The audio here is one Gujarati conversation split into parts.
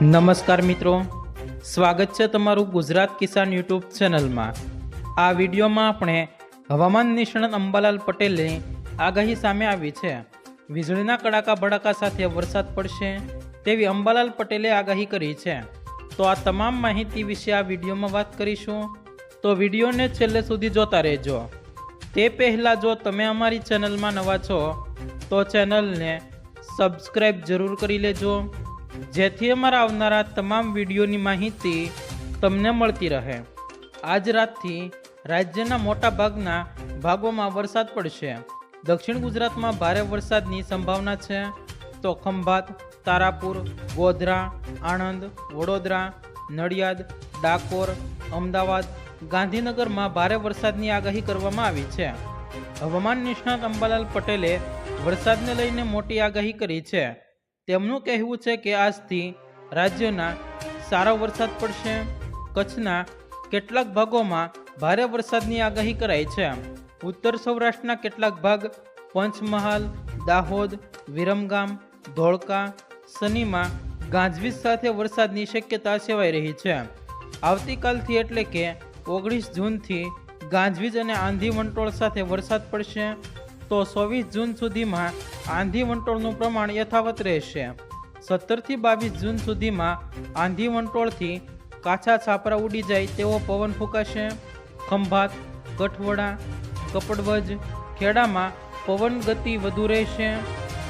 નમસ્કાર મિત્રો. સ્વાગત છે તમારું ગુજરાત કિસાન યુટ્યુબ ચેનલમાં. આ વિડીયોમાં આપણે હવામાન નિષ્ણાત અંબાલાલ પટેલની આગાહી સામે આવી છે. વીજળીના કડાકા ભડાકા સાથે વરસાદ પડશે તેવી અંબાલાલ પટેલે આગાહી કરી છે. તો આ તમામ માહિતી વિશે આ વિડીયોમાં વાત કરીશું. તો વિડીયોને છેલ્લે સુધી જોતા રહેજો. તે પહેલાં જો તમે અમારી ચેનલમાં નવા છો, તો ચેનલને સબસ્ક્રાઈબ જરૂર કરી લેજો. જેથી અમારા આવનારા તમામ વિડીયોની માહિતી તમને મળતી રહે. આજ રાતથી રાજ્યના મોટા ભાગના ભાગોમાં વરસાદ પડશે. દક્ષિણ ગુજરાતમાં ભારે વરસાદની સંભાવના છે. તો ખંભાત તારાપુર, ગોધરા, આણંદ, વડોદરા, નડિયાદ, ડાકોર, અમદાવાદ, ગાંધીનગરમાં ભારે વરસાદની આગાહી કરવામાં આવી છે. હવામાન નિષ્ણાત અંબાલાલ પટેલે વરસાદને લઈને મોટી આગાહી કરી છે. તેમનું કહેવું છે કે આજથી રાજ્યના સારો વરસાદ પડશે. કચ્છના કેટલાક ભાગોમાં ભારે વરસાદની આગાહી કરાઈ છે. ઉત્તર સૌરાષ્ટ્રના કેટલાક ભાગ પંચમહાલ, દાહોદ, વિરમગામ, ધોળકા સનીમાં ગાજવીજ સાથે વરસાદની શક્યતા સેવાઈ રહી છે. આવતીકાલથી એટલે કે ઓગણીસ જૂનથી ગાજવીજ અને આંધી વંટોળ સાથે વરસાદ પડશે. તો ચોવીસ જૂન સુધીમાં આંધી વંટોળનું પ્રમાણ યથાવત રહેશે. સત્તરથી બાવીસ જૂન સુધીમાં આંધી વંટોળથી કાછા છાપરા ઉડી જાય તેવો પવન ફૂંકાશે. ખંભાત કઠવડા કપડવજ ખેડામાં પવન ગતિ વધુ રહેશે.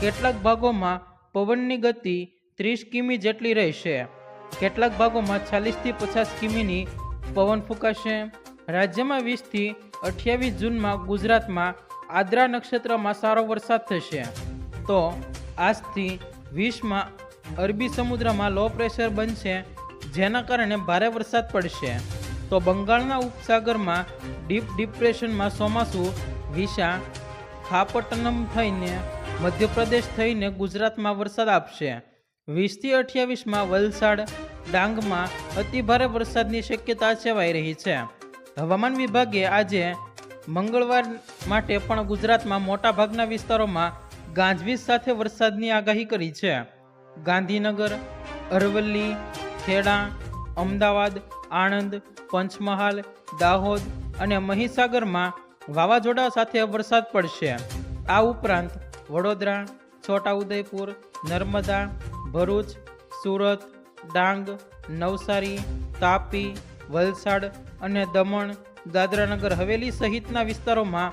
કેટલાક ભાગોમાં પવનની ગતિ ત્રીસ કિમી જેટલી રહેશે. કેટલાક ભાગોમાં ચાલીસથી પચાસ કિમીની પવન ફૂંકાશે. રાજ્યમાં વીસથી અઠ્યાવીસ જૂનમાં ગુજરાતમાં આદ્રા નક્ષત્રમાં સારો વરસાદ થશે. તો આજથી વીસમાં અરબી સમુદ્રમાં લો પ્રેશર બનશે, જેના કારણે ભારે વરસાદ પડશે. તો બંગાળના ઉપસાગરમાં ડીપ ડિપ્રેશનમાં ચોમાસું, વિશા ખાપટ્ટનમ થઈને મધ્યપ્રદેશ થઈને ગુજરાતમાં વરસાદ આપશે. વીસથી અઠ્યાવીસમાં વલસાડ, ડાંગમાં અતિભારે વરસાદની શક્યતા સેવાઈ રહી છે. હવામાન વિભાગે આજે મંગળવાર માટે પણ ગુજરાતમાં મોટાભાગના વિસ્તારોમાં ગાજવીજ સાથે વરસાદની આગાહી કરી છે. ગાંધીનગર, અરવલ્લી, ખેડા, અમદાવાદ, આણંદ, પંચમહાલ, દાહોદ અને મહીસાગરમાં વાવાઝોડા સાથે વરસાદ પડશે. આ ઉપરાંત વડોદરા, છોટાઉદેપુર, નર્મદા, ભરૂચ, સુરત, ડાંગ, નવસારી, તાપી, વલસાડ અને દમણ, દાદરાનગર હવેલી સહિતના વિસ્તારોમાં